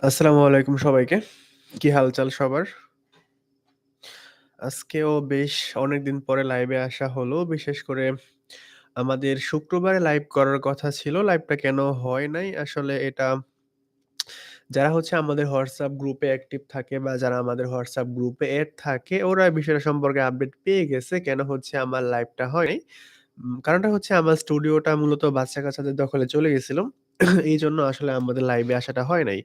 আসসালামু আলাইকুম সবাইকে। কি হালচাল সবার? আজকেও বেশ অনেকদিন পরে লাইভে আসা হলো। বিশেষ করে আমাদের শুক্রবারে লাইভ করার কথা ছিল। লাইভটা কেন হয় নাই? আসলে এটা যারা হচ্ছে আমাদের WhatsApp গ্রুপে অ্যাক্টিভ থাকে বা যারা আমাদের WhatsApp গ্রুপে এড থাকে, ওরা বিষয়টা সম্পর্কে আপডেট পেয়ে গেছে কেন হচ্ছে আমার লাইভটা হয় কারণটা হচ্ছে আমার স্টুডিওটা মূলত বাচ্চা-কাচ্চাদের দখলে চলে গেছিল। এইজন্য আসলে আমাদের লাইভে আসাটা হয় নাই।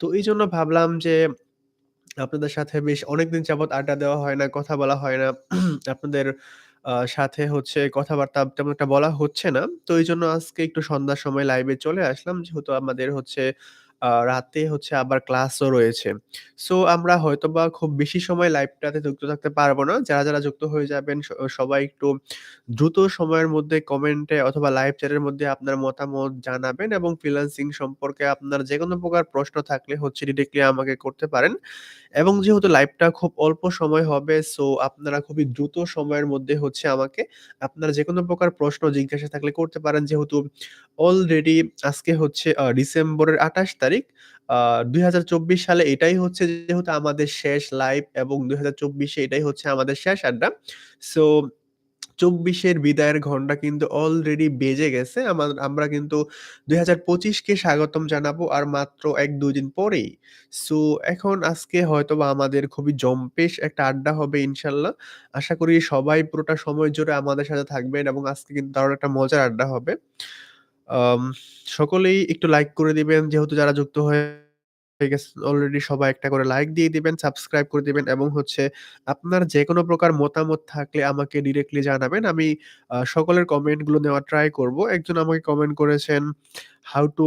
তো এই জন্য ভাবলাম যে আপনাদের সাথে বেশ অনেকদিন যাবৎ আড্ডা দেওয়া হয় না, কথা বলা হয় না। আপনাদের আহ, সাথে হচ্ছে কথাবার্তা তেমন একটা বলা হচ্ছে না। তো এই জন্য আজকে একটু সন্ধ্যার সময় লাইভে চলে আসলাম। যেহেতু আমাদের হচ্ছে রাতে হচ্ছে আবার ক্লাসও রয়েছে। সো আমরা হয়তোবা খুব বেশি সময় লাইভটাতে যুক্ত থাকতে পারব না। যারা, যারা যুক্ত হয়ে যাবেন সবাই একটু দ্রুত সময়ের মধ্যে কমেন্টে অথবা লাইভ চ্যাটের মধ্যে আপনার মতামত জানাবেন এবং ফ্রিল্যান্সিং সম্পর্কে আপনার যেকোনো প্রকার প্রশ্ন থাকলে হচ্ছে ডিরেক্টলি আমাকে করতে পারেন। এবং যেহেতু লাইভটা খুব অল্প সময় হবে সো আপনারা খুবই দ্রুত সময়ের মধ্যে হচ্ছে আমাকে আপনারা যে কোনো প্রকার প্রশ্ন জিজ্ঞাসা থাকলে করতে পারেন। যেহেতু অলরেডি আজকে হচ্ছে ডিসেম্বরের ২৮ তারিখ। দুই ২০২৪ সালে এটাই হচ্ছে যেহেতু আমাদের শেষ লাইভ এবং ২০২৪ এ এটাই হচ্ছে আমাদের শেষ আড্ডা। সো ২৪ এর বিদায়ের ঘণ্টা কিন্তু অলরেডি বেজে গেছে। আমার কিন্তু ২০২৫ কে স্বাগতম জানাব আর মাত্র ১-২ দিন পরেই। সো এখন আজকে হয়তোবা আমাদের খুবই জম্পেশ একটা আড্ডা হবে ইনশাল্লাহ আশা করি সবাই পুরোটা সময় জুড়ে আমাদের সাথে থাকবেন এবং আজকে কিন্তু দারুণ একটা মজার আড্ডা হবে। সকলেই একটু লাইক করে দিবেন যেহেতু যারা যুক্ত হয়ে গেছেন অলরেডি সবাই একটা করে লাইক দিয়ে দিবেন, সাবস্ক্রাইব করে দিবেন এবং হচ্ছে আপনার যেকোনো প্রকার মতামত থাকলে আমাকে ডিরেক্টলি জানাবেন। আমি সকলের কমেন্টগুলো নেওয়ার ট্রাই করব। একজন আমাকে কমেন্ট করেছেন, "how to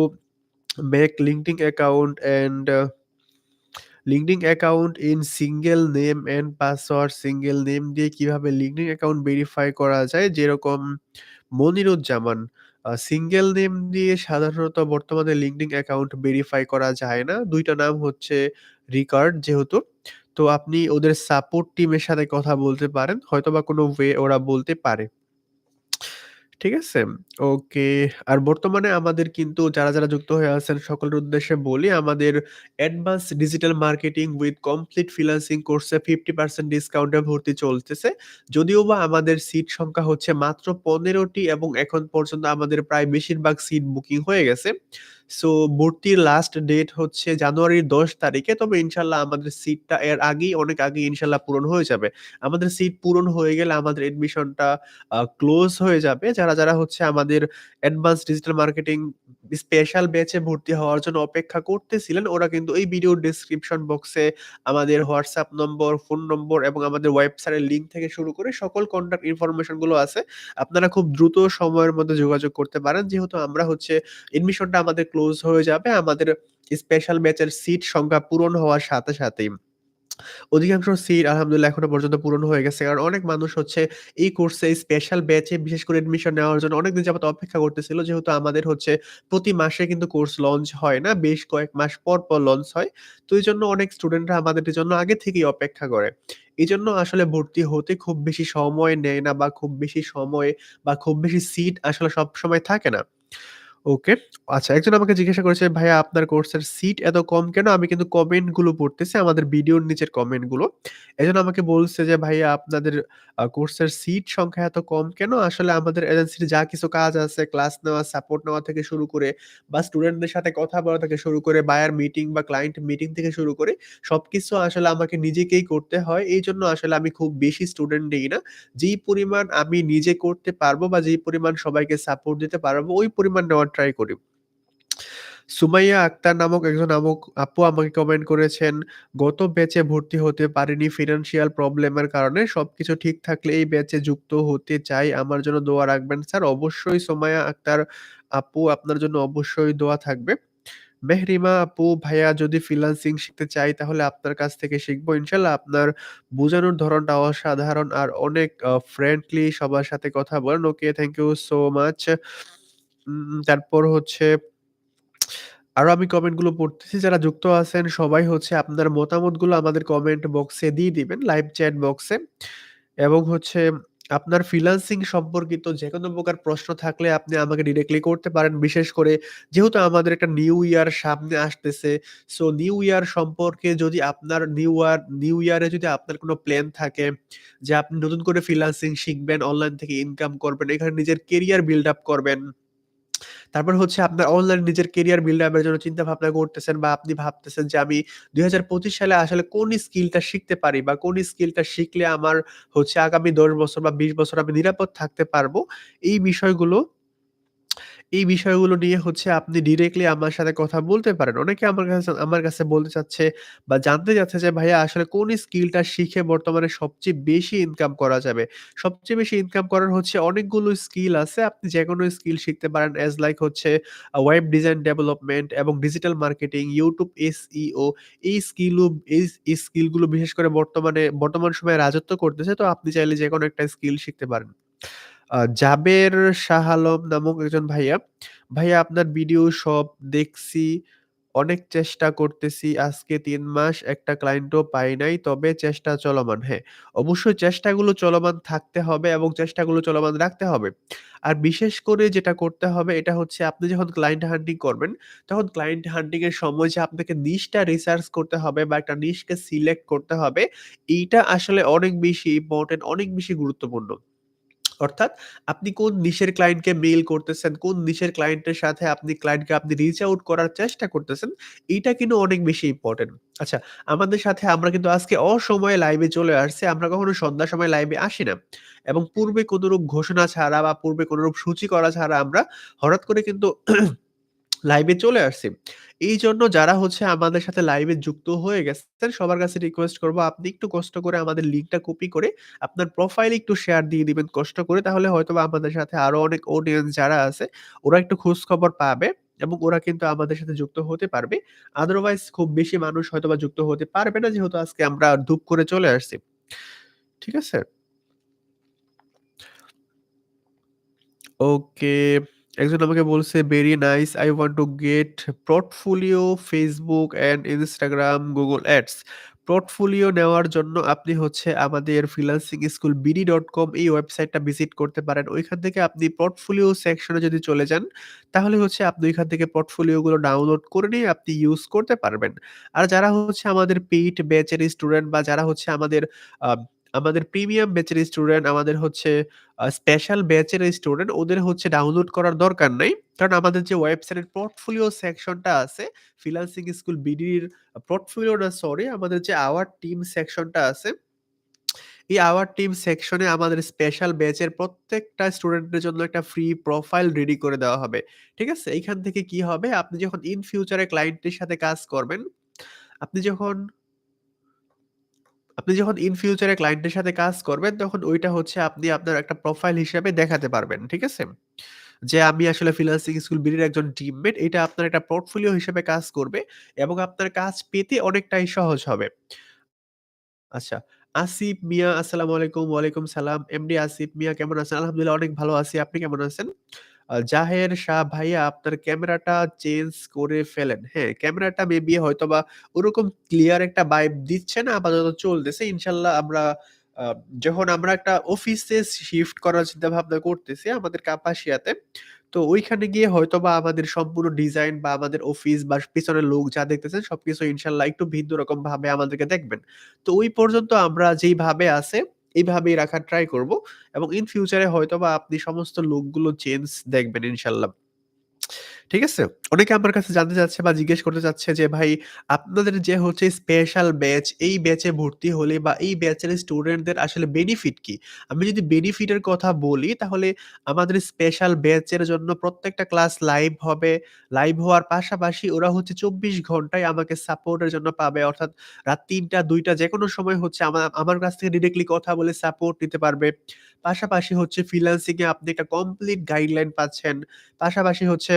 make LinkedIn account and LinkedIn account in single name and password." Single name দিয়ে কীভাবে লিঙ্কডিন অ্যাকাউন্ট ভেরিফাই করা যায় যেরকম মনিরুজ্জামান। সিঙ্গেল নেম দিয়ে সাধারণত বর্তমানে লিঙ্কডিন অ্যাকাউন্ট ভেরিফাই করা যায় না। ২ টা নাম হচ্ছে রিকার্ড যেহেতু। তো আপনি ওদের সাপোর্ট টিমের সাথে কথা বলতে পারেন। হয়তোবা কোনো ওয়ে ওরা বলতে পারে। ঠিক আছে? ওকে। আর বর্তমানে আমাদের কিন্তু যারা, যারা যুক্ত হয়ে আছেন সকলের উদ্দেশ্যে বলি আমাদের advance digital marketing with complete freelancing কোর্সে 50% ডিসকাউন্টে ভর্তি চলতেছে। যদিওবা আমাদের সিট সংখ্যা হচ্ছে মাত্র পনেরোটি এবং এখন পর্যন্ত আমাদের প্রায় বেশিরভাগ সিট বুকিং হয়ে গেছে। সো ভর্তির লাস্ট ডেট হচ্ছে জানুয়ারির ১০ তারিখে। তবে ইনশাআল্লাহ আমাদের সিটটা এর আগেই অনেক আগেই ইনশাআল্লাহ পূরণ হয়ে যাবে। আমাদের সিট পূরণ হয়ে গেলে আমাদের অ্যাডমিশনটা আ ক্লোজ হয়ে যাবে। যারা, যারা হচ্ছে আমাদের অ্যাডভান্স ডিজিটাল মার্কেটিং স্পেশাল ব্যাচে ভর্তি হওয়ার জন্য অপেক্ষা করতেছিলেন, ওরা কিন্তু এই ভিডিওর ডেসক্রিপশন বক্সে আমাদের হোয়াটসঅ্যাপ নম্বর, ফোন নম্বর এবং আমাদের ওয়েবসাইটের লিঙ্ক থেকে শুরু করে সকল কনট্যাক্ট ইনফরমেশনগুলো আছে। আপনারা খুব দ্রুত সময়ের মধ্যে যোগাযোগ করতে পারেন। যেহেতু আমরা হচ্ছে এডমিশনটা আমাদের ক্লোজ হয়ে যাবে আমাদের স্পেশাল ব্যাচের সিট সংখ্যা পূরণ হওয়ার সাথে সাথেই। অধিকাংশ সিট আলহামদুলিল্লাহ এখনও পর্যন্ত পূরণ হয়ে গেছে। কারণ অনেক মানুষ হচ্ছে এই কোর্সে স্পেশাল ব্যাচে বিশেষ করে অ্যাডমিশন নেওয়ার জন্য অনেকদিন যাবত অপেক্ষা করতেছিল। যেহেতু আমাদের হচ্ছে প্রতি মাসে কিন্তু কোর্স লঞ্চ হয় না। বেশ কয়েক মাস পর, পর লঞ্চ হয়। তো এই জন্য অনেক স্টুডেন্টরা আমাদের জন্য আগে থেকেই অপেক্ষা করে। এজন্য আসলে ভর্তি হতে খুব বেশি সময় নেয় না বা খুব বেশি সময় বা খুব বেশি সিট আসলে সবসময় থাকে না। ওকে। আচ্ছা একজন আমাকে জিজ্ঞাসা করেছে, "ভাইয়া আপনার কোর্সের সিট এত কম কেন?" আমি কিন্তু কমেন্টগুলো পড়তেছি আমাদের ভিডিওর নিচের কমেন্টগুলো। একজন আমাকে বলছে যে, "ভাইয়া আপনাদের কোর্সের সিট সংখ্যা এত কম কেন?" আসলে আমাদের এজেন্সির যা কিছু কাজ আছে ক্লাস নেওয়া, সাপোর্ট নেওয়া থেকে শুরু করে বা স্টুডেন্টদের সাথে কথা বলা থেকে শুরু করে বায়ার মিটিং বা ক্লায়েন্ট মিটিং থেকে শুরু করে সবকিছু আসলে আমাকে নিজেকেই করতে হয়। এইজন্য আসলে আমি খুব বেশি স্টুডেন্ট নেই না। যেই পরিমাণ আমি নিজে করতে পারব বা যেই পরিমাণ সবাইকে সাপোর্ট দিতে পারব ওই পরিমাণ নেওয়ার ট্রাই করি। সুমাইয়া আক্তার নামক একজন আমক আপু আমাকে কমেন্ট করেছেন, "গত ব্যাচে ভর্তি হতে পারিনি ফিনান্সিয়াল প্রবলেমের কারণে। সবকিছু ঠিক থাকলে এই ব্যাচে যুক্ত হতে চাই। আমার জন্য দোয়া রাখবেন স্যার।" অবশ্যই সুমাইয়া আক্তার আপু আপনার জন্য অবশ্যই দোয়া থাকবে। মেহরিমা আপু, "ভাইয়া যদি ফ্রিল্যান্সিং শিখতে চাই তাহলে আপনার কাছ থেকে শিখব ইনশাল্লাহ আপনার বোঝানোর ধরনটা অসাধারণ আর অনেক ফ্রেন্ডলি সবার সাথে কথা বলেন। Okay, thank you so much." Um তারপর হচ্ছে আরও আমি কমেন্টগুলো পড়তেছি। যারা যুক্ত আছেন সবাই হচ্ছে আপনার মতামতগুলো আমাদের কমেন্ট বক্সে দিয়ে দিবেন লাইভ চ্যাট বক্সে। এবং হচ্ছে আপনার ফ্রিল্যান্সিং সম্পর্কিত যেকোনো প্রকার প্রশ্ন থাকলে আপনি আমাকে ডিরেক্টলি করতে পারেন। বিশেষ করে যেহেতু আমাদের একটা নিউ ইয়ার সামনে আসতেছে। সো নিউ ইয়ার সম্পর্কে যদি আপনার নিউ ইয়ার নিউ ইয়ারে যদি আপনার কোনো প্ল্যান থাকে যে আপনি নতুন করে ফ্রিল্যান্সিং শিখবেন, অনলাইন থেকে ইনকাম করবেন, এখানে নিজের কেরিয়ার বিল্ড আপ করবেন। তারপর হচ্ছে আপনার অনলাইন নিজের কেরিয়ার বিল্ড আপের জন্য চিন্তা-ভাবনা করতেছেন বা আপনি ভাবতেছেন যে আমি দুই হাজার পঁচিশ সালে আসলে কোন স্কিলটা শিখতে পারি বা কোন স্কিলটা শিখলে আমার হচ্ছে আগামী ১০ বছর বা ২০ বছর আমি নিরাপদ থাকতে পারব। এই বিষয়গুলো এই বিষয়গুলো নিয়ে হচ্ছে আপনি ডিরেক্টলি আমার সাথে কথা বলতে পারেন। অনেকে আমার কাছে আমার কাছে বলতে চাচ্ছে বা জানতে চাচ্ছে যে ভাইয়া আসলে কোন স্কিলটা শিখে বর্তমানে সবচেয়ে বেশি ইনকাম করা যাবে? সবচেয়ে বেশি ইনকাম করার হচ্ছে অনেকগুলো স্কিল আছে। আপনি যেকোনো স্কিল শিখতে পারেন এজ লাইক হচ্ছে ওয়েব ডিজাইন ডেভেলপমেন্ট এবং ডিজিটাল মার্কেটিং, YouTube SEO এই স্কিলও এই এই স্কিলগুলো বিশেষ করে বর্তমানে বর্তমান সময়ে রাজত্ব করতেছে। তো আপনি চাইলে যেকোনো একটা স্কিল শিখতে পারেন। জাবের শাহ আলম নামক একজন ভাইয়া, "ভাইয়া আপনার ভিডিও সব দেখছি, অনেক চেষ্টা করতেছি। আজকে ৩ মাস একটা ক্লায়েন্টও পাই নাই। তবে চেষ্টা চলমান।" হ্যাঁ, অবশ্যই চেষ্টাগুলো চলমান থাকতে হবে এবং চেষ্টাগুলো চলমান রাখতে হবে। আর বিশেষ করে যেটা করতে হবে এটা হচ্ছে আপনি যখন ক্লায়েন্ট হান্টিং করবেন, তখন ক্লায়েন্ট হান্টিং এর সময় যে আপনাকে নিশটা রিসার্চ করতে হবে বা একটা নিশকে সিলেক্ট করতে হবে, এইটা আসলে অনেক বেশি ইম্পোর্টেন্ট, অনেক বেশি গুরুত্বপূর্ণ। অর্থাৎ আপনি কোন নিশের ক্লায়েন্টকে মেইল করতেছেন, কোন নিশের ক্লায়েন্টের সাথে আপনি ক্লায়েন্টকে আপনি রিচ আউট করার চেষ্টা করতেছেন, এটা কিন্তু অনেক বেশি ইম্পর্টেন্ট আচ্ছা, আমাদের সাথে আমরা কিন্তু আজকে অসময়ে লাইভে চলে আসছে আমরা কখনো সন্ধ্যার সময় লাইভে আসি না। এবং পূর্বে কোনোরূপ ঘোষণা ছাড়া বা পূর্বে কোনোরূপ সূচি করা ছাড়া আমরা হঠাৎ করে কিন্তু লাইভে চলে আসছি। এইজন্য যারা হচ্ছে আমাদের সাথে লাইভে যুক্ত হয়ে গেছেন, সবার কাছে রিকোয়েস্ট করব আপনি একটু কষ্ট করে আমাদের লিঙ্কটা কপি করে আপনার প্রোফাইলে একটু শেয়ার দিয়ে দিবেন কষ্ট করে। তাহলে হয়তোবা আমাদের সাথে আরও অনেক অডিয়েন্স যারা আছে, ওরা একটু খোঁজখবর পাবে এবং ওরা কিন্তু আমাদের সাথে যুক্ত হতে পারবে। আদারওয়াইজ খুব বেশি মানুষ হয়তোবা যুক্ত হতে পারবে না যেহেতু আজকে আমরা ধুপ করে চলে আসছি। ঠিক আছে? ওকে। একজন আমাকে বলছে, "very nice. I want to get portfolio Facebook and Instagram Google Ads।" Portfolio নেওয়ার জন্য আপনি হচ্ছে আমাদের freelancing school BD dot com এই ওয়েবসাইটটা ভিজিট করতে পারেন। ওইখান থেকে আপনি পোর্টফোলিও সেকশনে যদি চলে যান, তাহলে হচ্ছে আপনি ওইখান থেকে পোর্টফোলিওগুলো ডাউনলোড করে নিয়ে আপনি ইউজ করতে পারবেন। আর যারা হচ্ছে আমাদের পেইড ব্যাচের স্টুডেন্ট বা যারা হচ্ছে আমাদের আমাদের প্রিমিয়াম ব্যাচের স্টুডেন্ট, আমাদের হচ্ছে স্পেশাল ব্যাচের স্টুডেন্ট ওদের হচ্ছে ডাউনলোড করার দরকার নাই। কারণ আমাদের যে ওয়েবসাইটের পোর্টফোলিও সেকশনটা আছে, ফ্রিল্যান্সিং স্কুল বিডির পোর্টফোলিও না সরি আমাদের যে আওয়ার টিম সেকশনটা আছে, এই আওয়ার টিম সেকশনে আমাদের স্পেশাল ব্যাচের প্রত্যেকটা স্টুডেন্টের জন্য একটা ফ্রি প্রোফাইল রেডি করে দেওয়া হবে। ঠিক আছে? এইখান থেকে কি হবে? আপনি যখন ইন ফিউচারে ক্লায়েন্টের সাথে কাজ করবেন, আপনি যখন আপনি যখন ইন ফিউচারে ক্লায়েন্টের সাথে কাজ করবেন, তখন ওইটা হচ্ছে আপনি আপনার একটা প্রোফাইল হিসেবে দেখাতে পারবেন। ঠিক আছে? যে আমি আসলে ফ্রিল্যান্সিং স্কুল বিডির একজন টিমমেট। এটা আপনার একটা পোর্টফোলিও হিসেবে কাজ করবে এবং আপনার কাজ পেতে অনেকটাই সহজ হবে। আচ্ছা, আসিফ মিয়া আসসালামু আলাইকুম। ওয়ালাইকুম সালাম। এমডি আসিফ মিয়া কেমন আছেন? আলহামদুলিল্লাহ অনেক ভালো আছি। আপনি কেমন আছেন? জাহের শাহ ভাইয়া আপনার ক্যামেরাটা চেঞ্জ করে ফেলেন। হ্যাঁ, ক্যামেরাটা মেবি হয়তোবা ওরকম ক্লিয়ার একটা ভাইব দিচ্ছে না, আপাতত চলতেছে। ইনশাল্লাহ আমরা যখন আমরা একটা অফিসে শিফট করার চিন্তা ভাবনা করতেছি আমাদের কাপাসিয়াতে। তো ওইখানে গিয়ে হয়তোবা আমাদের সম্পূর্ণ ডিজাইন বা আমাদের অফিস বা পিছনের লোক যা দেখতেছেন সবকিছু ইনশাল্লাহ একটু ভিন্ন রকম ভাবে আমাদেরকে দেখবেন। তো ওই পর্যন্ত আমরা যেইভাবে আছে এইভাবেই রাখার ট্রাই করব এবং ইন ফিউচারে হয়তো বা আপনি সমস্ত লুকগুলো চেঞ্জ দেখবেন ইনশাআল্লাহ। ঠিক আছে? অনেকে আমার কাছে জানতে চাচ্ছে বা জিজ্ঞেস করতে চাচ্ছে যে, "ভাই আপনাদের যে হচ্ছে স্পেশাল ব্যাচ, এই ব্যাচে ভর্তি হলে বা এই ব্যাচের স্টুডেন্টদের আসলে বেনিফিট কি?" আমি যদি বেনিফিটের কথা বলি তাহলে আমাদের স্পেশাল ব্যাচের জন্য প্রত্যেকটা ক্লাস লাইভ হবে। লাইভ হওয়ার পাশাপাশি ওরা হচ্ছে ২৪ ঘন্টায় আমাকে সাপোর্টের জন্য পাবে। অর্থাৎ রাত ৩টা ২টা যেকোনো সময় হচ্ছে আমা আমার কাছ থেকে ডিরেক্টলি কথা বলে সাপোর্ট নিতে পারবে। পাশাপাশি হচ্ছে ফ্রিল্যান্সিং আপনি একটা কমপ্লিট গাইডলাইন পাচ্ছেন। পাশাপাশি হচ্ছে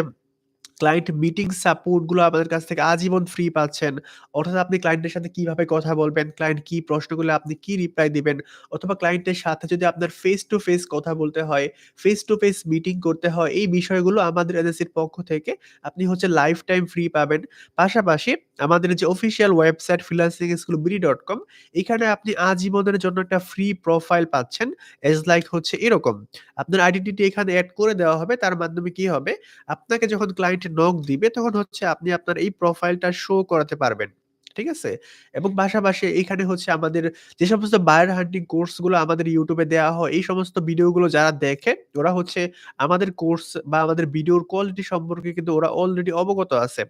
ক্লায়েন্ট মিটিং সাপোর্টগুলো আমাদের কাছ থেকে আজীবন ফ্রি পাচ্ছেন। অর্থাৎ আপনি ক্লায়েন্টের সাথে কীভাবে কথা বলবেন, ক্লায়েন্ট কি প্রশ্ন করলে আপনি কি রিপ্লাই দিবেন অথবা ক্লায়েন্টের সাথে যদি আপনার ফেস টু ফেস কথা বলতে হয়, ফেস টু ফেস মিটিং করতে হয়, এই বিষয়গুলো আমাদের এজেন্সির পক্ষ থেকে আপনি হচ্ছে লাইফ টাইম ফ্রি পাবেন। পাশাপাশি আমাদের যে official website freelancing school BD dot com এখানে আপনি আজীবনের জন্য একটা ফ্রি প্রোফাইল পাচ্ছেন। এজ লাইক হচ্ছে এরকম। আপনার আইডেন্টিটি এখানে অ্যাড করে দেওয়া হবে। তার মাধ্যমে কি হবে? আপনাকে যখন ক্লায়েন্ট নক দিবে তখন হচ্ছে আপনি আপনার এই প্রোফাইলটা শো করাতে পারবেন। ঠিক আছে? এবং পাশাপাশি এখানে হচ্ছে আমাদের যে সমস্ত বায়ার হান্টিং কোর্সগুলো আমাদের ইউটিউবে দেওয়া হয়, এই সমস্ত ভিডিওগুলো যারা দেখে ওরা হচ্ছে আমাদের কোর্স বা আমাদের ভিডিওর কোয়ালিটি সম্পর্কে কিন্তু ওরা অলরেডি অবগত আছে।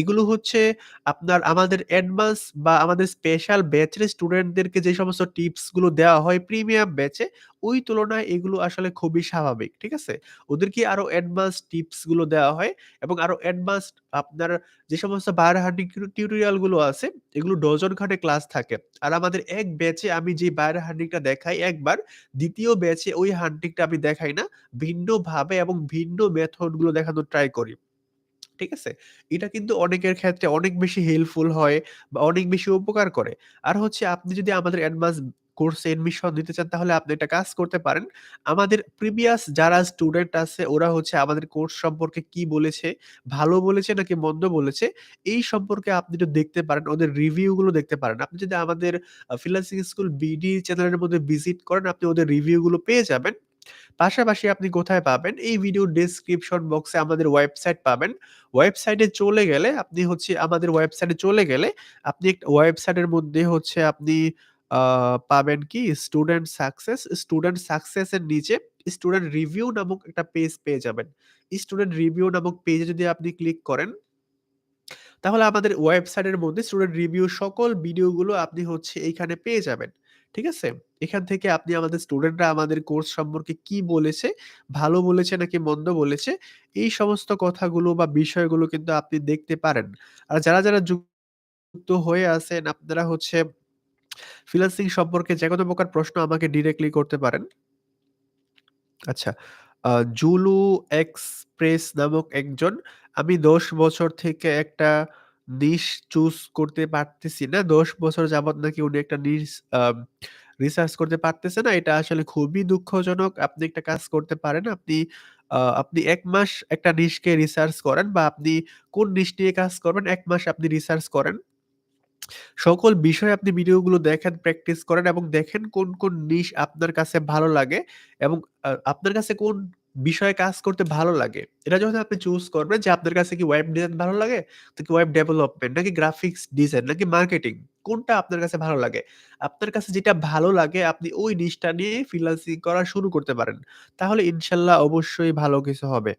এগুলো হচ্ছে আপনার আমাদের অ্যাডভান্স বা আমাদের স্পেশাল ব্যাচের স্টুডেন্টদেরকে যে সমস্ত টিপসগুলো দেওয়া হয় প্রিমিয়াম ব্যাচে, ওই তুলনায় এগুলো আসলে খুবই স্বাভাবিক। ঠিক আছে? ওদেরকে আরও অ্যাডভান্স টিপসগুলো দেওয়া হয় এবং আরও অ্যাডভান্সড আপনার যে সমস্ত বায়ার হান্টিং টিউ টিউটোরিয়ালগুলো আছে এগুলো ডজন খানেক ক্লাস থাকে। আর আমাদের এক ব্যাচে আমি যে বায়ার হান্টিংটা দেখাই একবার, দ্বিতীয় ব্যাচে ওই হান্টিংটা আমি দেখাই না। ভিন্নভাবে এবং ভিন্ন মেথডগুলো দেখানোর ট্রাই করি। ঠিক আছে? এটা কিন্তু অনেকের ক্ষেত্রে অনেক বেশি হেল্পফুল হয় বা অনেক বেশি উপকার করে। আর হচ্ছে আপনি যদি আমাদের অ্যাডভান্স কোর্সে এডমিশন নিতে চান তাহলে আপনি একটা কাজ করতে পারেন। আমাদের প্রিভিয়াস যারা স্টুডেন্ট আছে ওরা হচ্ছে আমাদের কোর্স সম্পর্কে কি বলেছে, ভালো বলেছে নাকি মন্দ বলেছে, এই সম্পর্কে আপনি একটু দেখতে পারেন। ওদের রিভিউ গুলো দেখতে পারেন। আপনি যদি আমাদের আ ফ্রিল্যান্সিং স্কুল বিডি চ্যানেলের মধ্যে ভিজিট করেন আপনি ওদের রিভিউ গুলো পেয়ে যাবেন। পাশাপাশি আপনি কোথায় পাবেন? এই ভিডিও ডেসক্রিপশন বক্সে আমাদের ওয়েবসাইট পাবেন। ওয়েবসাইটে চলে গেলে আপনি হচ্ছে আমাদের ওয়েবসাইটে চলে গেলে আপনি ওয়েবসাইটের মধ্যে হচ্ছে আপনি পাবেন কি স্টুডেন্ট সাকসেস, স্টুডেন্ট সাকসেস এর নিচে স্টুডেন্ট রিভিউ নামক একটা পেজ পেয়ে যাবেন। স্টুডেন্ট রিভিউ নামক পেজে যদি আপনি ক্লিক করেন তাহলে আমাদের ওয়েবসাইটের মধ্যে স্টুডেন্ট রিভিউ সকল ভিডিওগুলো আপনি হচ্ছে এইখানে পেয়ে যাবেন। ঠিক আছে? এখান থেকে আপনি আমাদের স্টুডেন্টরা আমাদের কোর্স সম্পর্কে কি বলেছে, ভালো বলেছে নাকি মন্দ বলেছে, এই সমস্ত কথাগুলো বা বিষয়গুলো কিন্তু আপনি দেখতে পারেন। আর যারা, যারা যুক্ত হয়ে আছেন আপনারা হচ্ছে ফ্রিল্যান্সিং সম্পর্কে যে কোনো প্রকার প্রশ্ন আমাকে ডিরেক্টলি করতে পারেন। আচ্ছা, জুলু এক্সপ্রেস নামক একজন, আমি ১০ বছর থেকে একটা নিশ চুজ করতে পারতেছি না। ১০ বছর যাবৎ নাকি উনি একটা নিশ রিসার্চ করতে পারতেছে না। এটা আসলে খুবই দুঃখজনক। আপনি একটা কাজ করতে পারেন। আপনি আ আপনি এক মাস একটা নিশকে রিসার্চ করেন বা আপনি কোন নিশ নিয়ে কাজ করবেন এক মাস আপনি রিসার্চ করেন। সকল বিষয়ে আপনি ভিডিওগুলো দেখেন, প্র্যাকটিস করেন এবং দেখেন কোন, কোন নিশ আপনার কাছে ভালো লাগে এবং আপনার কাছে কোন বিষয়ে কাজ করতে ভালো লাগে। এটা যখন আপনি চুজ করবেন যে আপনার কাছে কি ওয়েব ডিজাইন ভালো লাগে? তো কি ওয়েব ডেভেলপমেন্ট নাকি গ্রাফিক্স ডিজাইন নাকি মার্কেটিং কোনটা আপনার কাছে ভালো লাগে? আপনার কাছে যেটা ভালো লাগে, আপনি ওই নিশটা নিয়ে ফ্রিল্যান্সিং করা শুরু করতে পারেন। তাহলে ইনশাল্লাহ অবশ্যই ভালো কিছু হবে।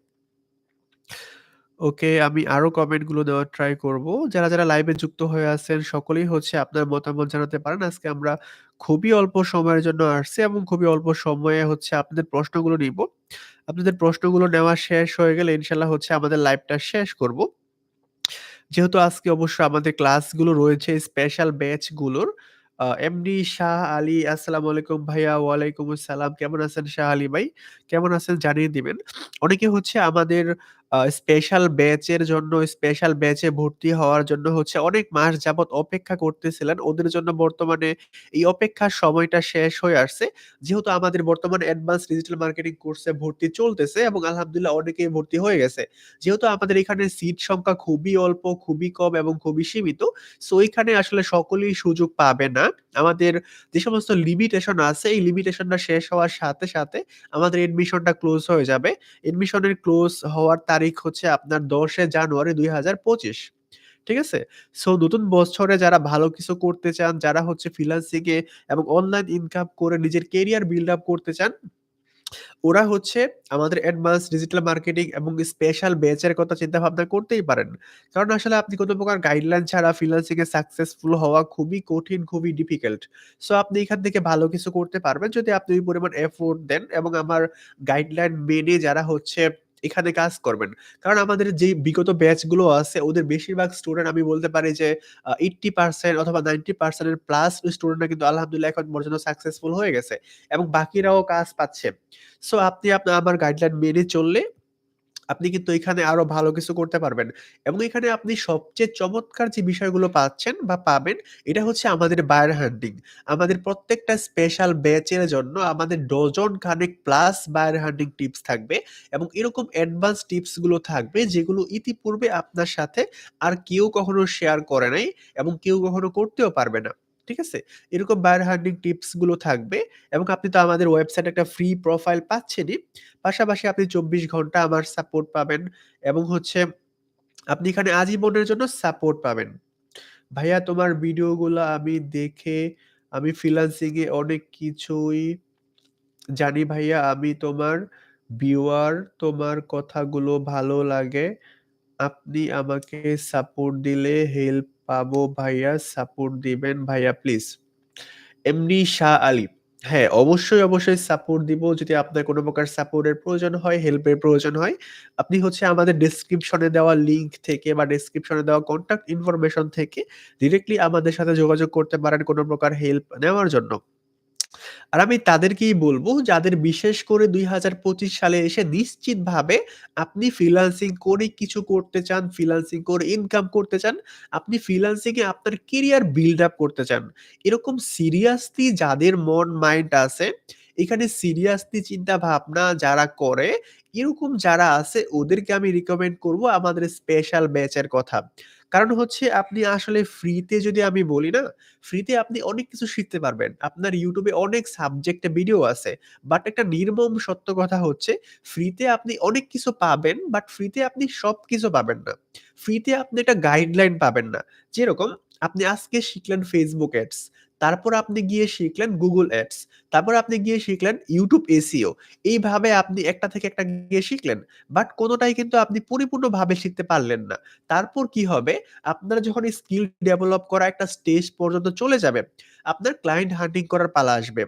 ওকে, আমি আরও কমেন্টগুলো দেওয়ার ট্রাই করব। যারা, যারা লাইভে যুক্ত হয়ে আছেন সকলেই হচ্ছে আপনার মতামত জানাতে পারেন। আজকে আমরা খুবই অল্প সময়ের জন্য আসছি এবং খুবই অল্প সময়ে হচ্ছে আপনাদের প্রশ্নগুলো নিব। আপনাদের প্রশ্নগুলো নেওয়া শেষ হয়ে গেলে ইনশাআল্লাহ হচ্ছে আমাদের লাইভটা শেষ করব। যেহেতু আজকে অবশ্য আমাদের ক্লাসগুলো রয়েছে স্পেশাল ব্যাচগুলোর। আ এমডি শাহ আলী আসসালামু আলাইকুম ভাইয়া। ওয়ালাইকুম আসসালাম। কেমন আছেন শাহ আলী ভাই? কেমন আছেন জানিয়ে দিবেন। অনেকে হচ্ছে আমাদের স্পেশাল ব্যাচের জন্য স্পেশাল ব্যাচে ভর্তি হওয়ার জন্য হচ্ছে অনেক মাস যাবৎ অপেক্ষা করতেছিলেন। ওদের জন্য বর্তমানে এই অপেক্ষার সময়টা শেষ হয়ে আসছে। যেহেতু আমাদের বর্তমানে অ্যাডভান্স ডিজিটাল মার্কেটিং কোর্সে ভর্তি চলতেছে এবং আলহামদুলিল্লাহ অনেকেই ভর্তি হয়ে গেছে। যেহেতু আমাদের এখানে সিট সংখ্যা খুবই অল্প, খুবই কম এবং খুবই সীমিত। সো এখানে আসলে সকলেই সুযোগ পাবে না। আমাদের যে সমস্ত লিমিটেশন আছে এই লিমিটেশনটা শেষ হওয়ার সাথে, সাথে আমাদের এডমিশনটা ক্লোজ হয়ে যাবে। এডমিশনের ক্লোজ হওয়ার তারিখ হচ্ছে আপনার ১০ এ জানুয়ারি ২০২৫। ঠিক আছে? সো নতুন বছরে যারা ভালো কিছু করতে চান, যারা হচ্ছে ফ্রিল্যান্সিং এ এবং অনলাইন ইনকাম করে নিজের কেরিয়ার বিল্ড আপ করতে চান ওরা হচ্ছে আমাদের অ্যাডভান্স ডিজিটাল মার্কেটিং এবং স্পেশাল ব্যাচের কথা চিন্তা ভাবনা করতেই পারেন। কারণ আসলে আপনি কোনো প্রকার গাইডলাইন ছাড়া ফ্রিল্যান্সিং এ সাকসেসফুল হওয়া খুবই কঠিন, খুবই ডিফিকাল্ট। সো আপনি এখান থেকে ভালো কিছু করতে পারবেন যদি আপনি ওই পরিমাণ এফোর্ট দেন এবং আমার গাইডলাইন মেনে যারা হচ্ছে এখানে কাজ করবেন। কারণ আমাদের যে বিগত ব্যাচগুলো আছে, ওদের বেশিরভাগ স্টুডেন্ট আমি বলতে পারি যে এইট্টি পার্সেন্ট অথবা নাইনটি পার্সেন্টের প্লাস স্টুডেন্টরা কিন্তু আলহামদুলিল্লাহ এখন পর্যন্ত সাকসেসফুল হয়ে গেছে এবং বাকিরাও কাজ পাচ্ছে। সো আপনি আপনার আমার গাইডলাইন মেনে চললে আপনি কিন্তু এখানে আরও ভালো কিছু করতে পারবেন। এবং এখানে আপনি সবচেয়ে চমৎকার যে বিষয়গুলো পাচ্ছেন বা পাবেন, এটা হচ্ছে আমাদের বায়ার হান্টিং। আমাদের প্রত্যেকটা স্পেশাল ব্যাচের জন্য আমাদের ডজন খানেক প্লাস বায়ার হান্টিং টিপস থাকবে এবং এরকম অ্যাডভান্স টিপসগুলো থাকবে যেগুলো ইতিপূর্বে আপনার সাথে আর কেউ কখনো শেয়ার করে নাই এবং কেউ কখনো করতেও পারবে না। ঠিক আছে? এরকম বায়ার হান্টিং টিপসগুলো থাকবে এবং আপনি তো আমাদের ওয়েবসাইটে একটা ফ্রি প্রোফাইল পাচ্ছেনই। পাশাপাশি আপনি ২৪ ঘণ্টা আমার সাপোর্ট পাবেন এবং হচ্ছে আপনি এখানে আজীবনের জন্য সাপোর্ট পাবেন। ভাইয়া তোমার ভিডিওগুলো আমি দেখে আমি ফ্রিল্যান্সিং এ অনেক কিছুই জানি ভাইয়া। আমি তোমার ভিউয়ার, তোমার কথাগুলো ভালো লাগে। আপনি আমাকে সাপোর্ট দিলে হেল্প পাবো ভাইয়া। সাপোর্ট দিবেন ভাইয়া প্লিজ। এমনি শাহ আলী। হ্যাঁ, অবশ্যই, অবশ্যই সাপোর্ট দিব। যদি আপনার কোনো প্রকার সাপোর্টের প্রয়োজন হয়, হেল্পের প্রয়োজন হয়, আপনি হচ্ছে আমাদের ডেসক্রিপশনে দেওয়া লিঙ্ক থেকে বা ডেসক্রিপশনে দেওয়া কন্ট্যাক্ট ইনফরমেশন থেকে ডিরেক্টলি আমাদের সাথে যোগাযোগ করতে পারেন কোনো প্রকার হেল্প নেওয়ার জন্য। আর আমি তাদেরকেই বলব যাদের বিশেষ করে ২০২৫ সালে এসে নিশ্চিতভাবে আপনি ফ্রিল্যান্সিং করে কিছু করতে চান, ফ্রিল্যান্সিং করে ইনকাম করতে চান, আপনি ফ্রিল্যান্সিং এ আপনার কেরিয়ার বিল্ড আপ করতে চান। এরকম সিরিয়াসলি যাদের মন মাইন্ড আছে, এখানে সিরিয়াসলি চিন্তা ভাবনা যারা করে, এরকম যারা আছে ওদেরকে আমি রিকমেন্ড করব আমাদের স্পেশাল ব্যাচের কথা। কারণ হচ্ছে আপনি আসলে ফ্রিতে যদি আমি বলি না, ফ্রিতে আপনি অনেক কিছু শিখতে পারবেন। আপনার ইউটিউবে অনেক সাবজেক্টে ভিডিও আছে। বাট একটা নির্মম সত্য কথা হচ্ছে ফ্রিতে আপনি অনেক কিছু পাবেন, বাট ফ্রিতে আপনি সব কিছু পাবেন না। ফ্রিতে আপনি একটা গাইডলাইন পাবেন না। যেরকম আপনি আজকে শিখলেন ফেসবুক Ads, তারপর আপনি গিয়ে শিখলেন গুগল অ্যাপস তারপর আপনি গিয়ে শিখলেন ইউটিউব এসিও এইভাবে আপনি একটা থেকে একটা গিয়ে শিখলেন। বাট কোনোটাই কিন্তু আপনি পরিপূর্ণভাবে শিখতে পারলেন না। তারপর কি হবে? আপনার যখন স্কিল ডেভেলপ করা একটা স্টেজ পর্যন্ত চলে যাবে, আপনার ক্লায়েন্ট হান্টিং করার পালা আসবে।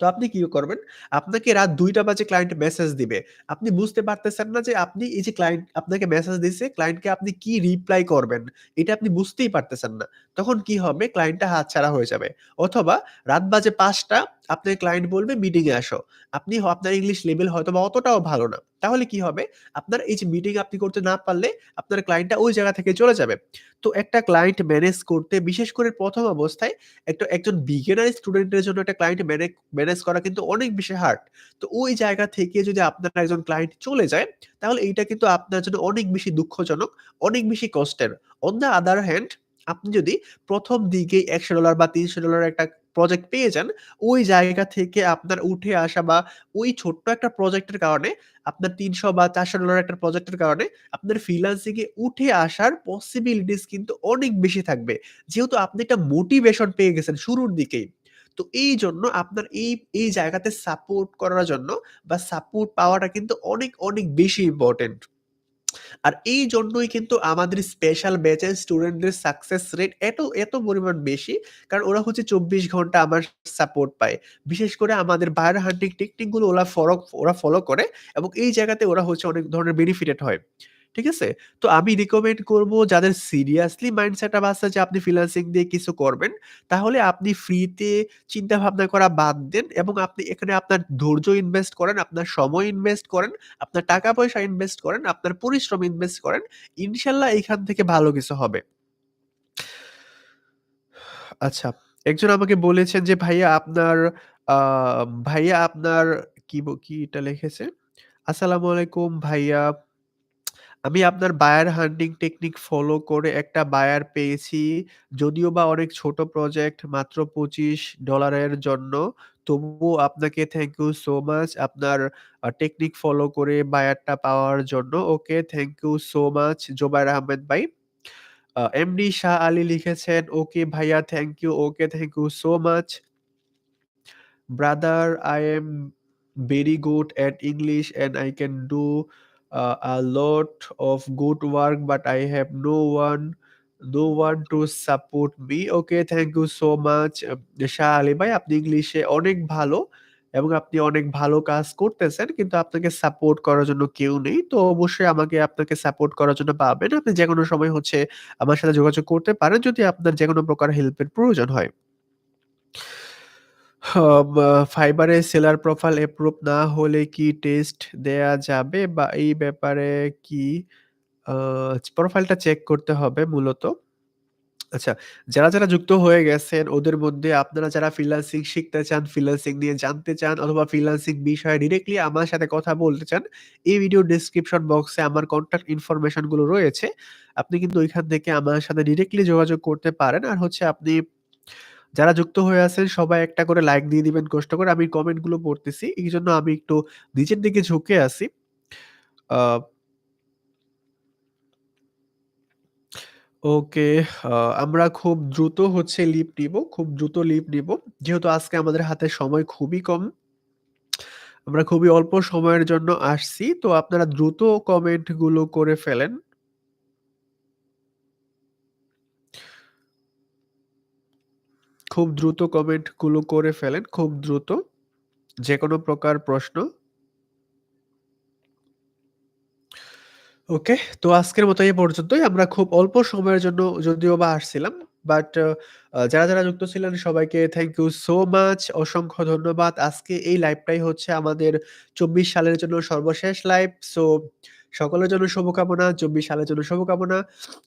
তো আপনি কি করবেন? আপনাকে রাত দুইটা বাজে ক্লায়েন্ট মেসেজ দিবে। আপনি বুঝতে পারতেছেন না যে আপনি এই যে ক্লায়েন্ট আপনাকে মেসেজ দিছে, ক্লায়েন্টকে আপনি কি রিপ্লাই করবেন? এটা আপনি বুঝতেই পারতেছেন না। তখন কি হবে? ক্লায়েন্টটা হাত ছাড়া হয়ে যাবে। অথবা রাত বাজে ৫ঃ০০ আপনার ক্লায়েন্ট বলবে মিটিং এ আসো। আপনি আপনার ইংলিশ লেভেল হয়তো বা অতটাও ভালো না। তাহলে কি হবে? আপনার এই যে মিটিং আপনি করতে না পারলে আপনার ক্লায়েন্টটা ওই জায়গা থেকে চলে যাবে। তো একটা ক্লায়েন্ট ম্যানেজ করতে বিশেষ করে প্রথম অবস্থায় একটা একজন বিগিনার স্টুডেন্টের জন্য একটা ক্লায়েন্ট ম্যানে ম্যানেজ করা কিন্তু অনেক বেশি হার্ড। তো ওই জায়গা থেকে যদি আপনার একজন ক্লায়েন্ট চলে যায়, তাহলে এইটা কিন্তু আপনার জন্য অনেক বেশি দুঃখজনক, অনেক বেশি কষ্টের। অন দ্য আদার হ্যান্ড আপনি যদি প্রথম দিকেই $১০০ বা $৩০০ একটা প্রজেক্ট পেয়ে যান, ওই জায়গা থেকে আপনার উঠে আসা বা ওই ছোট্ট একটা প্রজেক্টের কারণে আপনার ৩০০ বা $৪০০ একটা প্রজেক্টের কারণে আপনার ফ্রিল্যান্সিং এ উঠে আসার পসিবিলিটিস কিন্তু অনেক বেশি থাকবে। যেহেতু আপনি একটা মোটিভেশন পেয়ে গেছেন শুরুর দিকেই। তো এই জন্য আপনার এই, এই জায়গাতে সাপোর্ট করার জন্য বা সাপোর্ট পাওয়াটা কিন্তু অনেক, অনেক বেশি ইম্পোর্টেন্ট। আর এই জন্যই কিন্তু আমাদের স্পেশাল ব্যাচের স্টুডেন্টদের সাকসেস রেট এত, এত পরিমাণ বেশি। কারণ ওরা হচ্ছে ২৪ ঘণ্টা আমার সাপোর্ট পায়। বিশেষ করে আমাদের বায়ার হান্টিং টেকনিকগুলো ওরা ফলো ওরা ফলো করে এবং এই জায়গাতে ওরা হচ্ছে অনেক ধরনের বেনিফিটেড হয়। ঠিক আছে? তো আমি রিকমেন্ড করব যাদের সিরিয়াসলি মাইন্ড সেটআপ আছে যে আপনি ফ্রিল্যান্সিং দিয়ে কিছু করবেন, তাহলে আপনি ফ্রিতে চিন্তা ভাবনা করা বাদ দেন এবং আপনি এখানে আপনার ধৈর্য ইনভেস্ট করেন, আপনার সময় ইনভেস্ট করেন, আপনার টাকা-পয়সা ইনভেস্ট করেন, আপনার পরিশ্রম ইনভেস্ট করেন। ইনশাল্লাহ এখান থেকে ভালো কিছু হবে। আচ্ছা, একজন আমাকে বলেছেন যে ভাইয়া আপনার ভাইয়া আপনার কি কি এটা লিখেছে? আসসালামু আলাইকুম ভাইয়া। আমি আপনার বায়ার হান্টিং টেকনিক ফলো করে একটা বায়ার পেয়েছি। যদিও বা অনেক ছোট প্রজেক্ট মাত্র $25 এর জন্য। তবুও আপনাকে থ্যাংক ইউ সো মাচ আপনার টেকনিক ফলো করে বায়ারটা পাওয়ার জন্য। Okay, thank you so much Jobayer Ahmed ভাই। আ এমডি শাহ আলী লিখেছেন, ওকে ভাইয়া thank you. Okay, thank you so much. Brother I am very good at English and I can do uh, a lot of good work but I have no one no one to support me. Okay, thank you so much Shah Ali ভাই আপনি ইংলিশে অনেক ভালো এবং আপনি অনেক ভালো কাজ করতেছেন। কিন্তু আপনাকে সাপোর্ট করার জন্য কেউ নেই। তো অবশ্যই আমাকে আপনাকে সাপোর্ট করার জন্য পাবেন। আপনি যেকোনো সময় হচ্ছে আমার সাথে যোগাযোগ করতে পারেন যদি আপনার যেকোনো প্রকার হেল্পের প্রয়োজন হয়। বা সেলার প্রোফাইল এপ্রুভ না হলে কি টেস্ট দেয়া যাবে? বা এই ব্যাপারে কি প্রোফাইলটা চেক করতে হবে মূলত। আচ্ছা, যারা, যারা যুক্ত হয়ে গেছেন ওদের মধ্যে আপনারা যারা ফ্রিল্যান্সিং শিখতে চান, ফ্রিল্যান্সিং নিয়ে জানতে চান অথবা ফ্রিল্যান্সিং বিষয়ে ডিরেক্টলি আমার সাথে কথা বলতে চান, এই ভিডিও ডেসক্রিপশন বক্সে আমার কনট্যাক্ট ইনফরমেশনগুলো রয়েছে। আপনি কিন্তু ওইখান থেকে আমার সাথে ডিরেক্টলি যোগাযোগ করতে পারেন। আর হচ্ছে আপনি যারা যুক্ত হয়ে আছেন সবাই একটা করে লাইক দিয়ে দিবেন কষ্ট করে। আমি কমেন্টগুলো পড়তেছি এই জন্য আমি একটু নিচের দিকে ঝুঁকে আছি। ওকে, আমরা খুব দ্রুত হচ্ছে লিপ নিব খুব দ্রুত লিপ নিব যেহেতু আজকে আমাদের হাতে সময় খুবই কম। আমরা খুবই অল্প সময়ের জন্য আসছি। তো আপনারা দ্রুত কমেন্টগুলো করে ফেলেন। খুব দ্রুত কমেন্টগুলো করে ফেলেন। খুব দ্রুত। যে কোনো প্রকার প্রশ্ন ওকে। তো আজকের মতো এই পর্যন্তই। আমরা খুব অল্প সময়ের জন্য যদিও বা আসছিলাম। বাট যারা, যারা যুক্ত ছিলেন সবাইকে থ্যাংক ইউ সো মাচ। অসংখ্য ধন্যবাদ। আজকে এই লাইভটাই হচ্ছে আমাদের ২৪ সালের জন্য সর্বশেষ লাইভ। সো সকলের জন্য শুভকামনা। ২৪ সালের জন্য শুভকামনা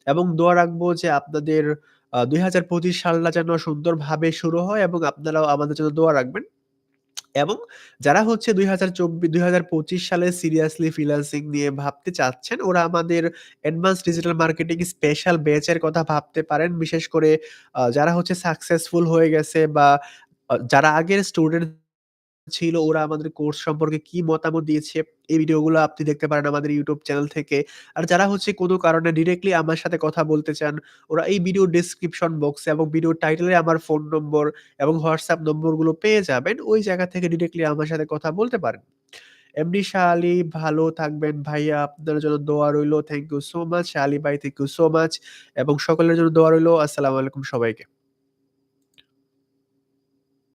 এবং দোয়া রাখব যে আপনাদের আ ২০২৫ সালটা যেন সুন্দরভাবে শুরু হয় এবং আপনারাও আমাদের জন্য দোয়া রাখবেন। এবং যারা হচ্ছে ২০২৪ ২০২৫ সালে সিরিয়াসলি ফ্রিলান্সিং নিয়ে ভাবতে চাচ্ছেন, ওরা আমাদের অ্যাডভান্স ডিজিটাল মার্কেটিং স্পেশাল ব্যাচের কথা ভাবতে পারেন। বিশেষ করে যারা হচ্ছে সাকসেসফুল হয়ে গেছে বা যারা আগের স্টুডেন্ট ছিল ওরা আমাদের কোর্স সম্পর্কে কি মতামত দিয়েছে, এই ভিডিওগুলো আপনি দেখতে পারেন আমাদের ইউটিউব চ্যানেল থেকে। আর যারা হচ্ছে কোনো কারণে ডিরেক্টলি আমার সাথে কথা বলতে চান, ওরা এই ভিডিও ডেসক্রিপশন বক্সে এবং ভিডিও টাইটেলে আমার ফোন নম্বর এবং WhatsApp নম্বরগুলো পেয়ে যাবেন। ওই জায়গা থেকে ডিরেক্টলি আমার সাথে কথা বলতে পারেন। এমনি শাহ আলী ভালো থাকবেন ভাইয়া। আপনার জন্য দোয়া রইল। Thank you so much. Shah Ali ভাই থ্যাংক ইউ সো মাচ এবং সকলের জন্য দোয়া রইল। আসসালামু আলাইকুম সবাইকে।